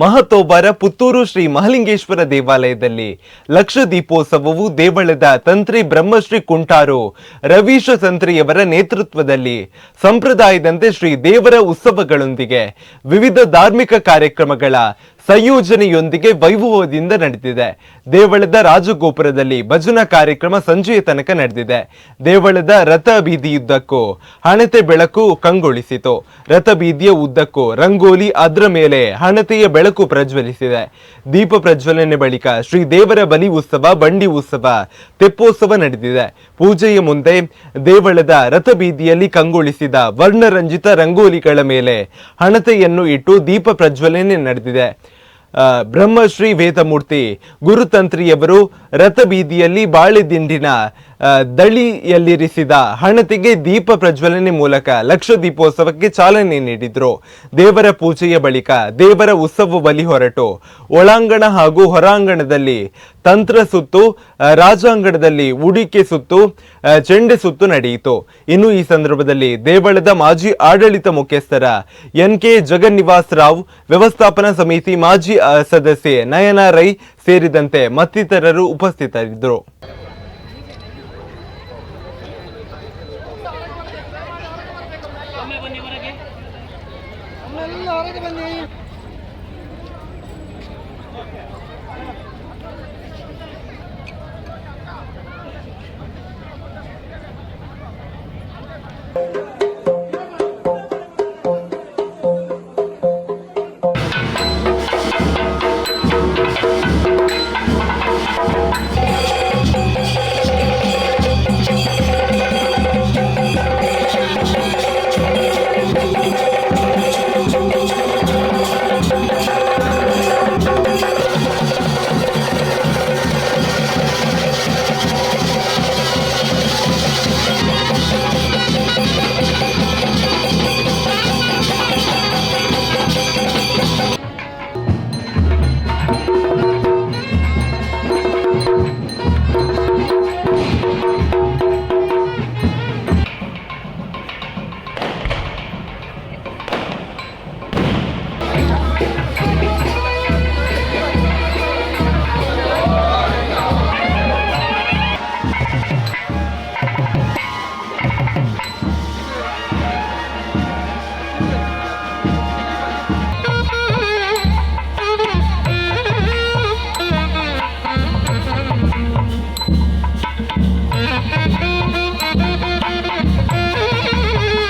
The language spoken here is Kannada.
ಮಹತೋಬರ ಪುತ್ತೂರು ಶ್ರೀ ಮಹಲಿಂಗೇಶ್ವರ ದೇವಾಲಯದಲ್ಲಿ ಲಕ್ಷ ದೀಪೋತ್ಸವವು ದೇವಳದ ತಂತ್ರಿ ಬ್ರಹ್ಮಶ್ರೀ ಕುಂಟಾರು ರವೀಶ ತಂತ್ರಿಯವರ ನೇತೃತ್ವದಲ್ಲಿ ಸಂಪ್ರದಾಯದಂತೆ ಶ್ರೀ ದೇವರ ಉತ್ಸವಗಳೊಂದಿಗೆ ವಿವಿಧ ಧಾರ್ಮಿಕ ಕಾರ್ಯಕ್ರಮಗಳ ಸಂಯೋಜನೆಯೊಂದಿಗೆ ವೈಭವದಿಂದ ನಡೆದಿದೆ ದೇವಳದ ರಾಜಗೋಪುರದಲ್ಲಿ ಭಜನಾ ಕಾರ್ಯಕ್ರಮ ಸಂಜೆಯ ತನಕ ನಡೆದಿದೆ. ದೇವಳದ ರಥ ಬೀದಿಯುದ್ದಕ್ಕೂ ಹಣತೆ ಬೆಳಕು ಕಂಗೊಳಿಸಿತು. ರಥ ಬೀದಿಯ ಉದ್ದಕ್ಕೂ ರಂಗೋಲಿ ಅದರ ಮೇಲೆ ಹಣತೆಯ ಬೆಳಕು ಪ್ರಜ್ವಲಿಸಿದೆ. ದೀಪ ಪ್ರಜ್ವಲನೆ ಬಳಿಕ ಶ್ರೀ ದೇವರ ಬಲಿ ಉತ್ಸವ, ಬಂಡಿ ಉತ್ಸವ, ತೆಪ್ಪೋತ್ಸವ ನಡೆದಿದೆ. ಪೂಜೆಯ ಮುಂದೆ ದೇವಳದ ರಥ ಬೀದಿಯಲ್ಲಿ ಕಂಗೊಳಿಸಿದ ವರ್ಣರಂಜಿತ ರಂಗೋಲಿಗಳ ಮೇಲೆ ಹಣತೆಯನ್ನು ಇಟ್ಟು ದೀಪ ಪ್ರಜ್ವಲನೆ ನಡೆದಿದೆ. ಬ್ರಹ್ಮಶ್ರೀ ವೇದಮೂರ್ತಿ ಗುರುತಂತ್ರಿಯವರು ರಥಬೀದಿಯಲ್ಲಿ ಬಾಳೆದಿಂಡಿನ ದಳಿಯಲ್ಲಿರಿಸಿದ ಹಣತೆಗೆ ದೀಪ ಪ್ರಜ್ವಲನೆ ಮೂಲಕ ಲಕ್ಷ ದೀಪೋತ್ಸವಕ್ಕೆ ಚಾಲನೆ ನೀಡಿದ್ರು. ದೇವರ ಪೂಜೆಯ ಬಳಿಕ ದೇವರ ಉತ್ಸವ ಬಲಿ ಹೊರಟು. ಒಳಾಂಗಣ ಹಾಗೂ ಹೊರಾಂಗಣದಲ್ಲಿ ತಂತ್ರ ಸುತ್ತು ರಾಜಾಂಗಣದಲ್ಲಿ ಉಡಿಕೆ ಸುತ್ತು ಚೆಂಡೆ ಸುತ್ತು ನಡೆಯಿತು. ಇನ್ನು ಈ ಸಂದರ್ಭದಲ್ಲಿ ದೇವಳದ ಮಾಜಿ ಆಡಳಿತ ಮುಖ್ಯಸ್ಥರ ಎನ್ ಕೆ ಜಗನ್ನಿವಾಸ್ ರಾವ್ ವ್ಯವಸ್ಥಾಪನಾ ಸಮಿತಿ ಮಾಜಿ ಸದಸ್ಯೆ ನಯನ ರೈ ಸೇರಿದಂತೆ ಮತ್ತಿತರರು ಉಪಸ್ಥಿತರಿದ್ದರು. ಬನ್ನಿ ಹೊರಗೆ ಎಲ್ಲ ಹೊರಗೆ ಬನ್ನಿ